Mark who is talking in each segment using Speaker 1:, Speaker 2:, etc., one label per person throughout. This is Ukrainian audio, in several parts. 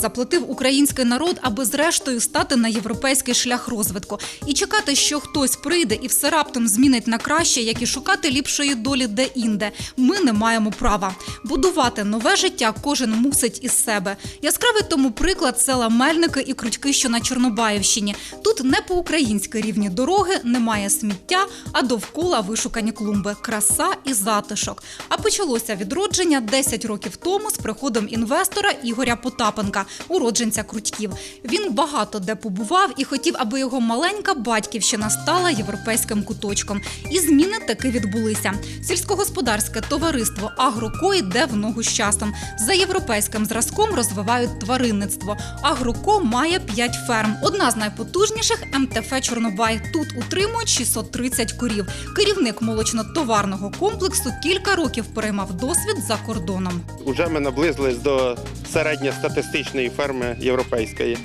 Speaker 1: Заплатив український народ, аби зрештою стати на європейський шлях розвитку і чекати, що хтось прийде і все раптом змінить на краще, як і шукати ліпшої долі де-інде. Ми не маємо права. Будувати нове життя кожен мусить із себе. Яскравий тому приклад села Мельники і Крутьки, що на Чорнобаївщині. Тут не по-українськи рівні дороги, немає сміття, а довкола вишукані клумби, краса і затишок. А почалося відродження 10 років тому з приходом інвестора Ігоря Потапенка, уродженця Крутьків. Він багато де побував і хотів, аби його маленька батьківщина стала європейським куточком. І зміни таки відбулися. Сільськогосподарське товариство Агроко йде в ногу з часом. За європейським зразком розвивають тваринництво. Агроко має 5 ферм. Одна з найпотужніших МТФ Чорнобай. Тут утримують 630 корів. Керівник молочно-товарного комплексу кілька років переймав досвід за кордоном.
Speaker 2: Уже ми наблизились до середньостатистичної ферми європейської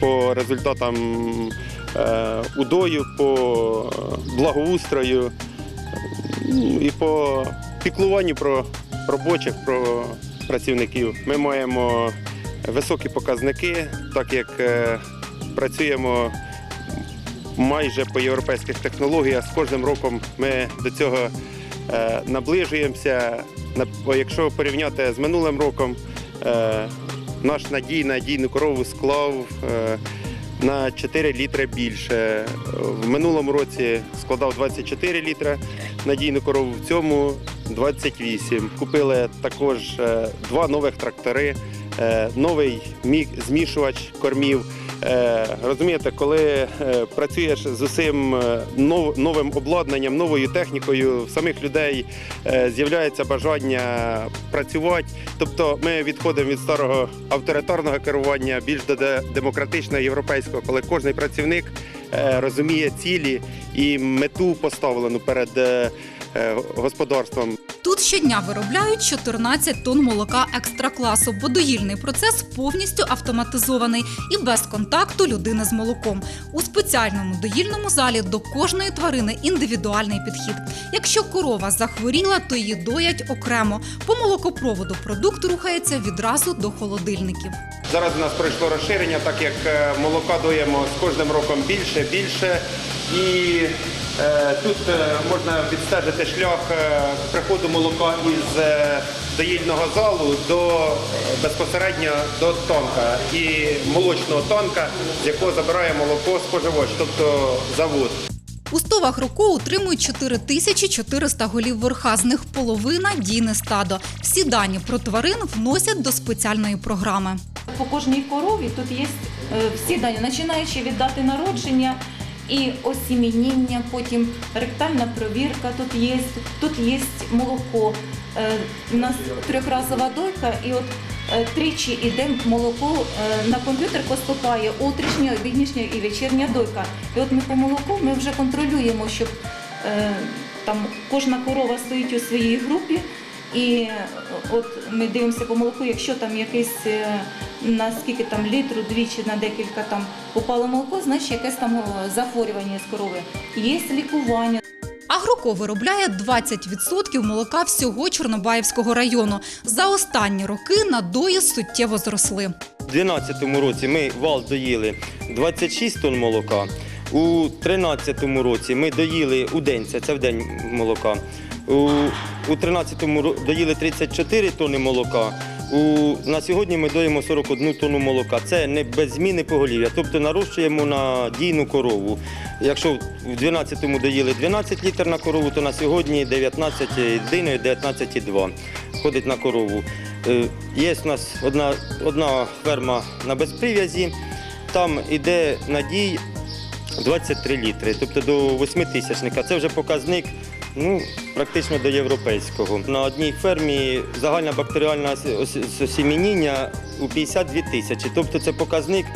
Speaker 2: по результатам е, удою, по благоустрою ну, і по піклуванню про робочих, про працівників. Ми маємо високі показники, так як е, працюємо майже по європейських технологіях. З кожним роком ми до цього е, наближуємося. Якщо порівняти з минулим роком, наш надій надійну корову склав е, на 4 літри більше. В минулому році складав 24 літри надійну корову, в цьому 28. Купили також е, два нових трактори, е, новий мі- змішувач кормів. Е, Розумієте, коли е, працюєш з усім е, новим обладнанням, новою технікою, в самих людей з'являється бажання працювати. Тобто ми відходимо від старого авторитарного керування більш до демократичного європейського, коли кожен працівник розуміє цілі і мету поставлену перед господарством.
Speaker 1: Тут щодня виробляють 14 тонн молока екстракласу, бо доїльний процес повністю автоматизований і без контакту людини з молоком. У спеціальному доїльному залі до кожної тварини індивідуальний підхід. Якщо корова захворіла, то її доять окремо. По молокопроводу продукт рухається відразу до холодильників.
Speaker 2: Зараз у нас пройшло розширення, так як е, молока доємо з кожним роком більше, більше. І е, тут е, можна відстежити шлях е, приходу молока із е, доїльного залу до е, безпосередньо до танка і молочного танка, з якого забирає молоко споживач, тобто завод.
Speaker 1: У стовах року утримують 4400 голів верха, з них половина дійне стадо. Всі дані про тварин вносять до спеціальної програми.
Speaker 3: По кожній корові тут є е, всі дані, починаючи від дати народження і осімініння, потім ректальна провірка, тут є, тут є молоко. Е, У нас трьохразова дойка, і от е, тричі іде молоко е, на комп'ютер поступає утрішня, обіднішня і вечірня дойка. І от ми по молоку ми вже контролюємо, щоб там кожна корова стоїть у своїй групі. І е, от ми дивимося по молоку, якщо там якийсь е, на скільки там літру, двічі на декілька там упало молоко, значить якесь там е, захворювання з корови. Є лікування.
Speaker 1: Агроко виробляє 20% молока всього Чорнобаївського району. За останні роки надої суттєво зросли.
Speaker 4: У 2012 році ми вал доїли 26 тонн молока. У 2013 році ми доїли у день, це в день молока. У, у 2013 ро- доїли 34 тонни молока. На сьогодні ми доїмо 41 тонну молока. Це не без зміни поголів'я, тобто нарощуємо на дійну корову. Якщо в 12-му доїли 12 літр на корову, то на сьогодні 19 диною 19,2 ходить на корову. Е, Є у нас одна, одна ферма на безприв'язі, там іде надій 23 літри, тобто до 8 тисячника. Це вже показник ну, практично до європейського. На одній фермі загальна бактеріальна ос- ос- осімініння у 52 тисячі. Тобто це показник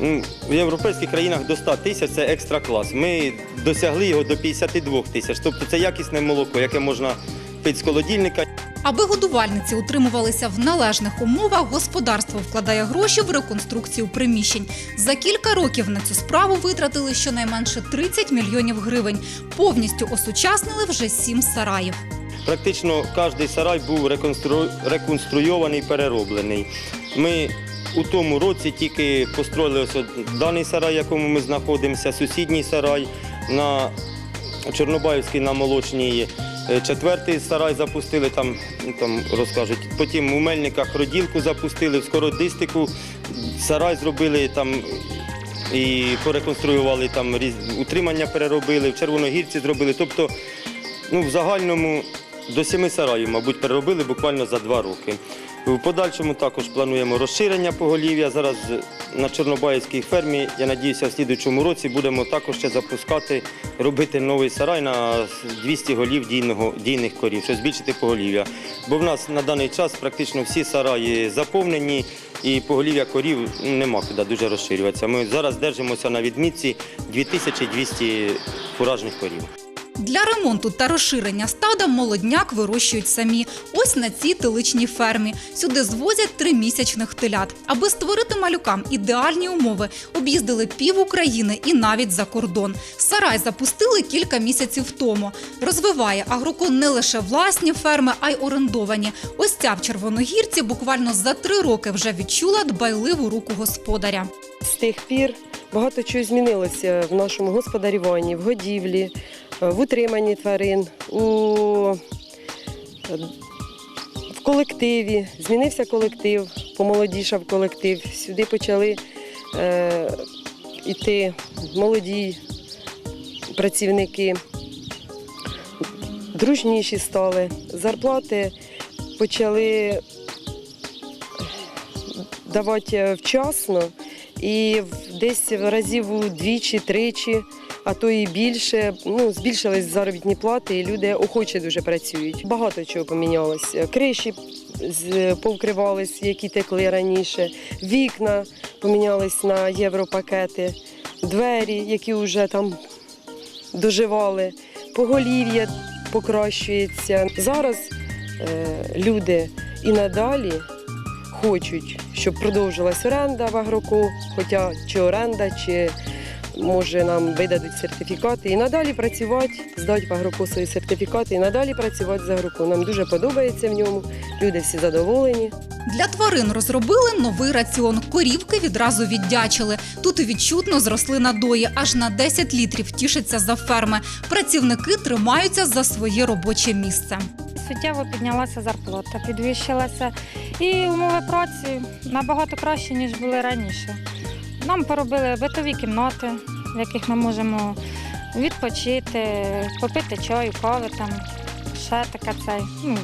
Speaker 4: ну, в європейських країнах до 100 тисяч це екстра клас. Ми досягли його до 52 тисяч. Тобто це якісне молоко, яке можна пити з холодильника.
Speaker 1: Аби годувальниці утримувалися в належних умовах, господарство вкладає гроші в реконструкцію приміщень. За кілька років на цю справу витратили щонайменше 30 мільйонів гривень. Повністю осучаснили вже сім сараїв.
Speaker 4: Практично кожен сарай був реконстру... реконструйований, перероблений. Ми у тому році тільки построїли даний сарай, в якому ми знаходимося, сусідній сарай на Чорнобаївській на молочній. Е, Четвертий сарай запустили, там, ну, там розкажуть. Потім у Мельниках роділку запустили, в Скородистику сарай зробили там і пореконструювали там утримання переробили, в Червоногірці зробили. Тобто, ну, в загальному до семи сараїв, мабуть, переробили буквально за два роки. В подальшому також плануємо розширення поголів'я. Зараз на Чорнобаївській фермі, я надіюся, в слідучому році будемо також ще запускати, робити новий сарай на 200 голів дійного, дійних корів, щоб збільшити поголів'я. Бо в нас на даний час практично всі сараї заповнені і поголів'я корів нема куди дуже розширюватися. Ми зараз держимося на відмітці 2200 фуражних корів.
Speaker 1: Для ремонту та розширення стада молодняк вирощують самі. Ось на цій теличній фермі. Сюди звозять тримісячних телят. Аби створити малюкам ідеальні умови, об'їздили пів України і навіть за кордон. Сарай запустили кілька місяців тому. Розвиває агрокон не лише власні ферми, а й орендовані. Ось ця в Червоногірці буквально за три роки вже відчула дбайливу руку господаря.
Speaker 5: З тих пір багато чого змінилося в нашому господарюванні, в годівлі, в утриманні тварин, у... е, в колективі. Змінився колектив, помолодішав колектив. Сюди почали е, йти молоді працівники, дружніші стали, зарплати почали давати вчасно і десь разів у двічі, тричі, а то і більше. Ну, збільшились заробітні плати, і люди охоче дуже працюють. Багато чого помінялося. Криші повкривались, які текли раніше, вікна помінялись на європакети, двері, які вже там доживали, поголів'я покращується. Зараз е, люди і надалі хочуть, щоб продовжилась оренда в агроку, хоча чи оренда, чи може нам видадуть сертифікати і надалі працювати, здати агроку свої сертифікати і надалі працювати з агроку. Нам дуже подобається в ньому. Люди всі задоволені.
Speaker 1: Для тварин розробили новий раціон. Корівки відразу віддячили. Тут відчутно зросли надої, аж на 10 літрів тішаться за ферми. Працівники тримаються за своє робоче місце.
Speaker 6: Суттєво піднялася зарплата, підвищилася і умови праці набагато краще, ніж були раніше. Нам поробили битові кімнати, в яких ми можемо відпочити, попити чаю, кави там, ще таке цей, ну,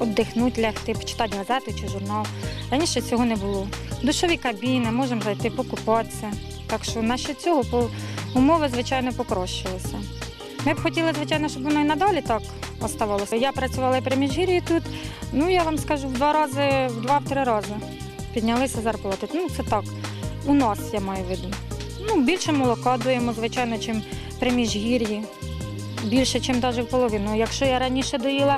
Speaker 6: віддихнути, лягти, почитати газету чи журнал. Раніше цього не було. Душові кабіни, можемо зайти покупатися. Так що наші цього умови, звичайно, покращилися. Ми б хотіли, звичайно, щоб воно і надалі так оставалося. Я працювала і при Міжгір'ї тут. Ну, я вам скажу, в два рази, в два-три рази піднялися зарплати. Ну, це так. У нас я маю в виду. Ну, більше молока даємо, звичайно, чим при Міжгір'ї. Більше, ніж навіть в половину. Якщо я раніше доїла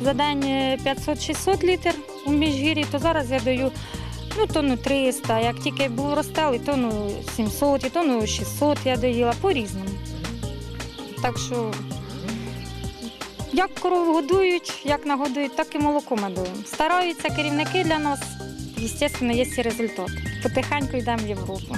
Speaker 6: за день е, 500-600 літр у Міжгір'ї, то зараз я даю ну, тонну 300. Як тільки був розстал, і тонну 700, і тонну 600 я доїла по-різному. Так що як корову годують, як нагодують, так і молоко ми даємо. Стараються керівники для нас. Звісно, є і результат. Потихеньку йдемо в Європу.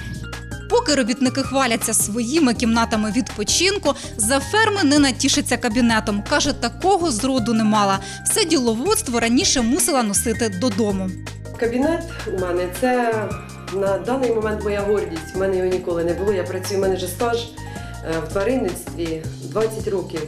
Speaker 1: Поки робітники хваляться своїми кімнатами відпочинку, за ферми не натішиться кабінетом. Каже, такого зроду не мала. Все діловодство раніше мусила носити додому.
Speaker 5: Кабінет у мене це на даний момент моя гордість. У мене його ніколи не було. Я працюю, у мене вже стаж е, в тваринництві 20 років.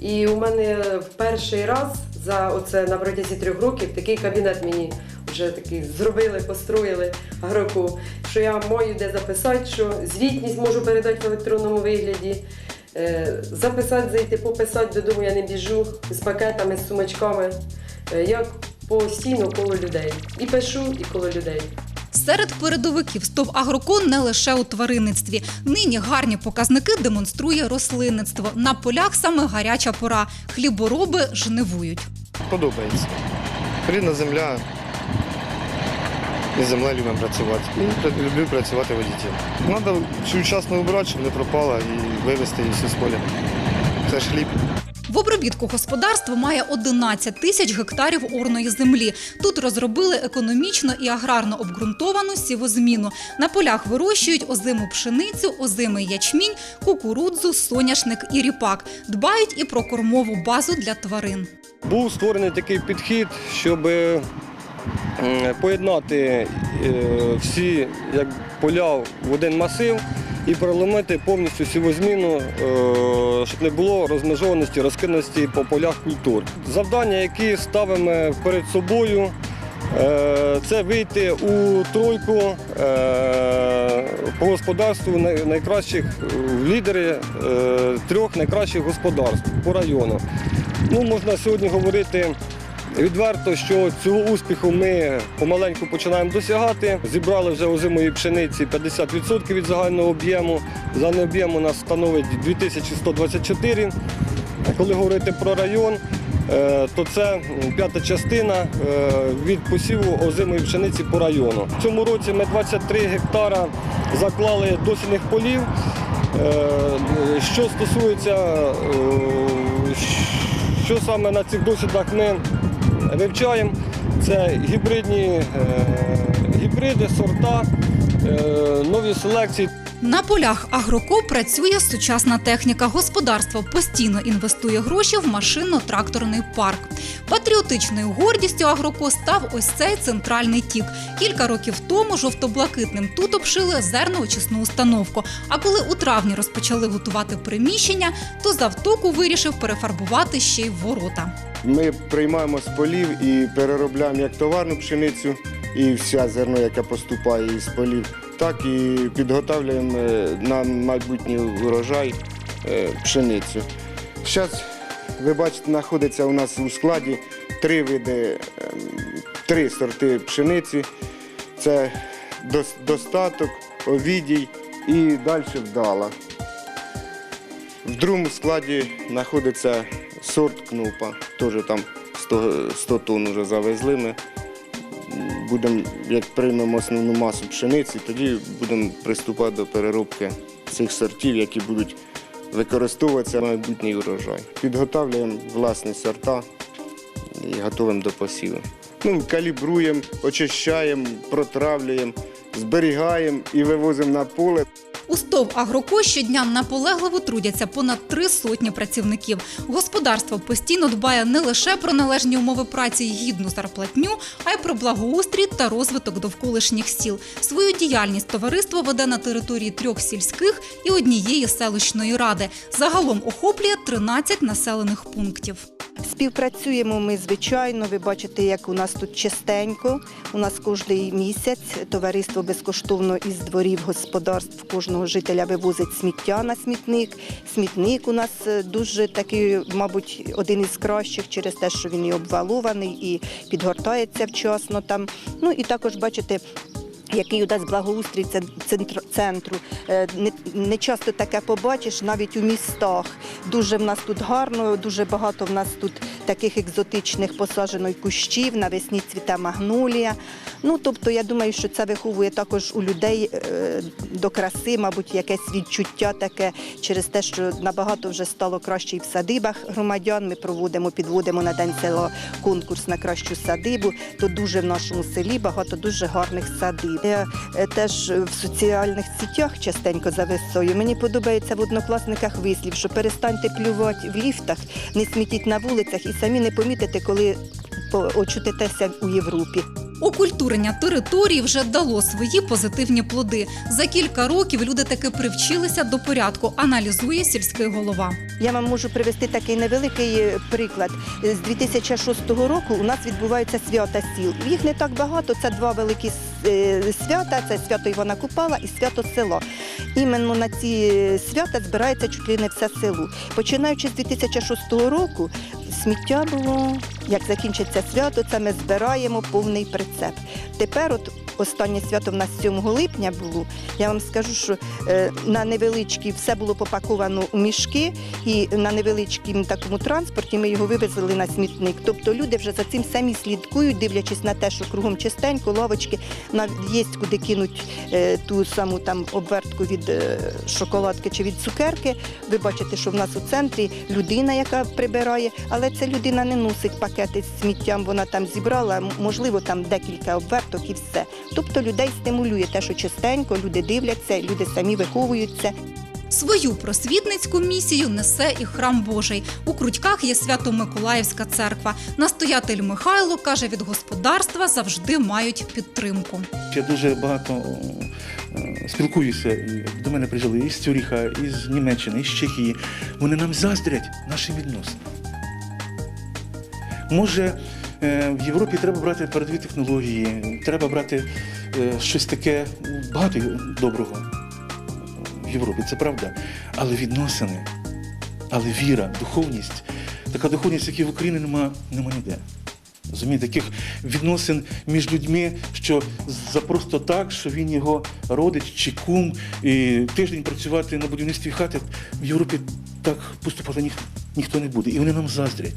Speaker 5: І у мене в перший раз за оце на протязі трьох років такий кабінет мені вже такий зробили, построїли агроку, що я маю де записати, що звітність можу передати в електронному вигляді. Е, Записати, зайти, пописати додому я не біжу з пакетами, з сумочками. Е, Я постійно коло людей. І пишу, і коло людей.
Speaker 1: Серед передовиків СТОВ Агрокон не лише у тваринництві. Нині гарні показники демонструє рослинництво. На полях саме гаряча пора. Хлібороби жнивують.
Speaker 7: Подобається. Рідна земля. І землею любимо працювати. І люблю працювати водітелем. Треба вчасно убрати, щоб не пропала, і вивезти її все з поля. Це ж хліб.
Speaker 1: В обробітку господарство має 11 тисяч гектарів орної землі. Тут розробили економічно і аграрно обґрунтовану сівозміну. На полях вирощують озиму пшеницю, озимий ячмінь, кукурудзу, соняшник і ріпак. Дбають і про кормову базу для тварин.
Speaker 8: Був створений такий підхід, щоб поєднати е, всі як поля в один масив і проломити повністю сівозміну, е, щоб не було розмежованості, розкиданості по полях культур. Завдання, які ставимо перед собою, е, це вийти у тройку по господарству найкращих в лідери е, трьох найкращих господарств по району. Ну, можна сьогодні говорити відверто, що цього успіху ми помаленьку починаємо досягати. Зібрали вже озимої пшениці 50% від загального об'єму. Загальний об'єм у нас становить 2124. Коли говорити про район, е, то це п'ята частина е, від посіву озимої пшениці по району. В цьому році ми 23 гектара заклали досільних полів. Е, Що стосується, що саме на цих досвідах ми вивчаємо, це гібридні е, гібриди, сорта, е, нові селекції.
Speaker 1: На полях Агроко працює сучасна техніка. Господарство постійно інвестує гроші в машинно-тракторний парк. Патріотичною гордістю Агроко став ось цей центральний тік. Кілька років тому жовто-блакитним тут обшили зерноочисну установку. А коли у травні розпочали готувати приміщення, то завтоку вирішив перефарбувати ще й ворота.
Speaker 9: Ми приймаємо з полів і переробляємо як товарну пшеницю і все зерно, яке поступає із полів, так і підготовлюємо е, на майбутній урожай е, пшеницю. Зараз, ви бачите, знаходиться у нас у складі три види, ем, три сорти пшениці. Це достаток, овідій і далі вдала. В другому складі знаходиться сорт кнупа. Теж там 100, 100 тонн вже завезли ми. Будемо, як приймемо основну масу пшениці, тоді будемо приступати до переробки цих сортів, які будуть використовуватися на майбутній урожай. Підготовлюємо власні сорта і готуємо до посіву. Ну, калібруємо, очищаємо, протравлюємо, зберігаємо і вивозимо на поле.
Speaker 1: У СТОВ Агроко щодня наполегливо трудяться понад три сотні працівників. Господарство постійно дбає не лише про належні умови праці й гідну зарплатню, а й про благоустрій та розвиток довколишніх сіл. Свою діяльність товариство веде на території трьох сільських і однієї селищної ради. Загалом охоплює 13 населених пунктів.
Speaker 10: Співпрацюємо ми звичайно. Ви бачите, як у нас тут чистенько. У нас кожний місяць товариство безкоштовно із дворів господарств кожного жителя вивозить сміття на смітник. Смітник у нас е, дуже такий, мабуть, один із кращих через те, що він і обвалований, і підгортається вчасно там. Ну і також бачите. Який у нас благоустрій центру. Е, Не, часто таке побачиш навіть у містах. Дуже в нас тут гарно, дуже багато в нас тут таких екзотичних посаджено й кущів, навесні цвіте магнолія. Ну, тобто, я думаю, що це виховує також у людей е, до краси, мабуть, якесь відчуття таке через те, що набагато вже стало краще і в садибах громадян. Ми проводимо, підводимо на день села конкурс на кращу садибу. То дуже в нашому селі багато дуже гарних садиб. Я е, теж в соціальних сітях частенько зависою. Мені подобається в однокласниках вислів, що перестаньте плювати в ліфтах, не смітіть на вулицях і самі не помітите, коли очутитеся у Європі.
Speaker 1: Окультурення території вже дало свої позитивні плоди. За кілька років люди таки привчилися до порядку, аналізує сільський голова.
Speaker 10: Я вам можу привести такий невеликий е, приклад. З 2006 року у нас відбуваються свята сіл. Їх не так багато. Це два великі е, свята: це свято Івана Купала і свято село. Іменно на ці свята збирається чуть ли не все село. Починаючи з 2006 року, сміття було. Як закінчиться свято, це ми збираємо повний прицеп. Тепер, от останнє свято в нас 7 липня було. Я вам скажу, що е, на невеличкій все було попаковано у мішки, і на невеличкому такому транспорті ми його вивезли на смітник. Тобто люди вже за цим самі слідкують, дивлячись на те, що кругом чистенько, лавочки, є куди кинуть е, ту саму там обвертку від е, шоколадки чи від цукерки. Ви бачите, що в нас у центрі людина, яка прибирає, але ця людина не носить пакети з сміттям, вона там зібрала, можливо, там декілька обверток і все. Тобто людей стимулює те, що чистенько, люди дивляться, люди самі виховуються.
Speaker 1: Свою просвітницьку місію несе і храм Божий. У Крутьках є Свято-Миколаївська церква. Настоятель Михайло каже, від господарства завжди мають підтримку.
Speaker 11: Я дуже багато е, спілкуюся. і До мене приїжджали із Цюріха, із Німеччини, із Чехії. Вони нам заздрять наші відносини. Може, в Європі треба брати передові технології, треба брати е, щось таке багато доброго в Європі, це правда. Але відносини, але віра, духовність, така духовність, якої в Україні нема, нема ніде. Розумієте, таких відносин між людьми, що за просто так, що він його родич чи кум, і тиждень працювати на будівництві хати в Європі так поступати ніх, ніхто не буде. І вони нам заздрять.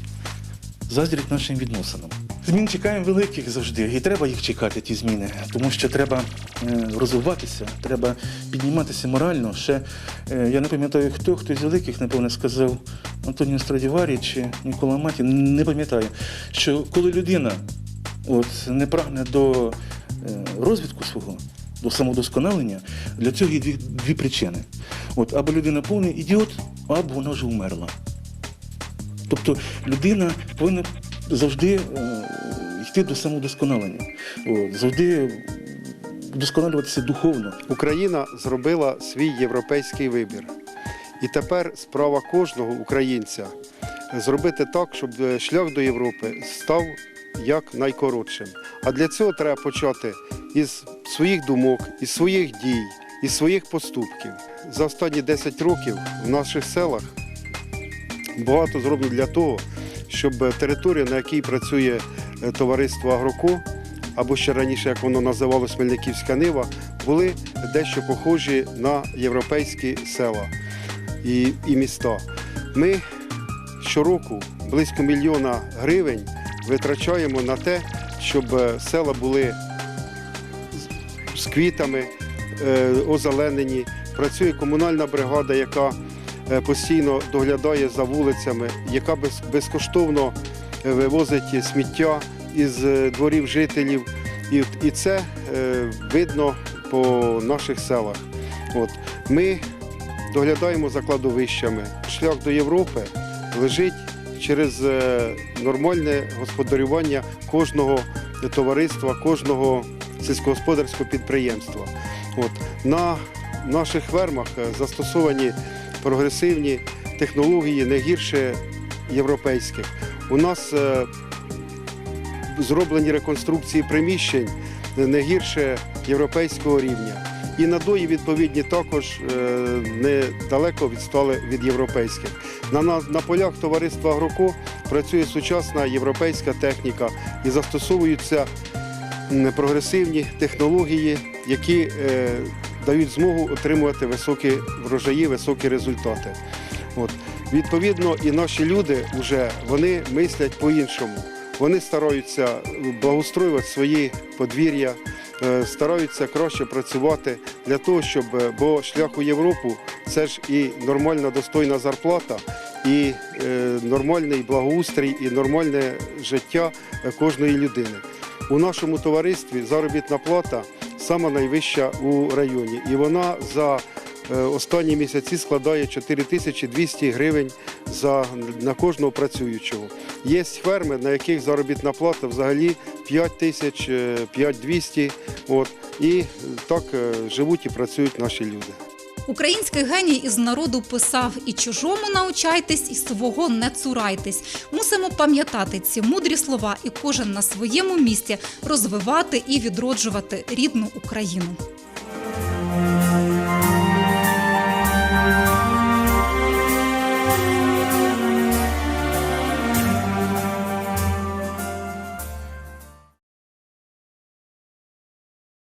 Speaker 11: Заздрять нашим відносинам. Змін чекаємо великих завжди, і треба їх чекати, ті зміни, тому що треба е, розвиватися, треба підніматися морально. Ще е, я не пам'ятаю, хто хтось з великих, напевно, сказав Антоніо Страдіварі чи Нікола Маті, не пам'ятаю, що коли людина от, не прагне до е, розвитку свого, до самодосконалення, для цього є дві, дві причини. От, або людина повний ідіот, або вона вже вмерла. Тобто людина повинна завжди е, йти до самодосконалення, от, завжди вдосконалюватися духовно.
Speaker 12: Україна зробила свій європейський вибір. І тепер справа кожного українця зробити так, щоб е, шлях до Європи став як найкоротшим. А для цього треба почати із своїх думок, із своїх дій, із своїх поступків. За останні 10 років в наших селах багато зроблено для того, щоб територія, на якій працює е, товариство Агроко, або ще раніше, як воно називалось Мельниківська Нива, були дещо похожі на європейські села і, і міста. Ми щороку близько мільйона гривень витрачаємо на те, щоб е, села були з- квітами, е, озеленені. Працює комунальна бригада, яка постійно доглядає за вулицями, яка без- безкоштовно е, вивозить сміття із е, дворів жителів. І, це е, видно по наших селах. Ми доглядаємо за кладовищами. Шлях до Європи лежить через е, нормальне господарювання кожного товариства, кожного сільськогосподарського підприємства. На наших фермах е, застосовані прогресивні технології не гірше європейських. У нас е, зроблені реконструкції приміщень не гірше європейського рівня. І надої відповідні також е, недалеко відстали від європейських. На, на, полях товариства Агроко працює сучасна європейська техніка і застосовуються прогресивні технології, які е, дають змогу отримувати високі врожаї, високі результати. От. Відповідно, і наші люди вже вони мислять по-іншому. Вони стараються благоустроювати свої подвір'я, е, стараються краще працювати для того, щоб е, бо шлях у Європу це ж і нормальна достойна зарплата, і е, нормальний благоустрій, і нормальне життя кожної людини. У нашому товаристві заробітна плата сама найвища у районі, і вона за е, останні місяці складає 4200 гривень за, на кожного працюючого. Є ферми, на яких заробітна плата взагалі 5 тисяч, е, 5200, от, і так е, живуть і працюють наші люди.
Speaker 1: Український геній із народу писав: і чужому научайтесь, і свого не цурайтесь. Мусимо пам'ятати ці мудрі слова, і кожен на своєму місці розвивати і відроджувати рідну Україну.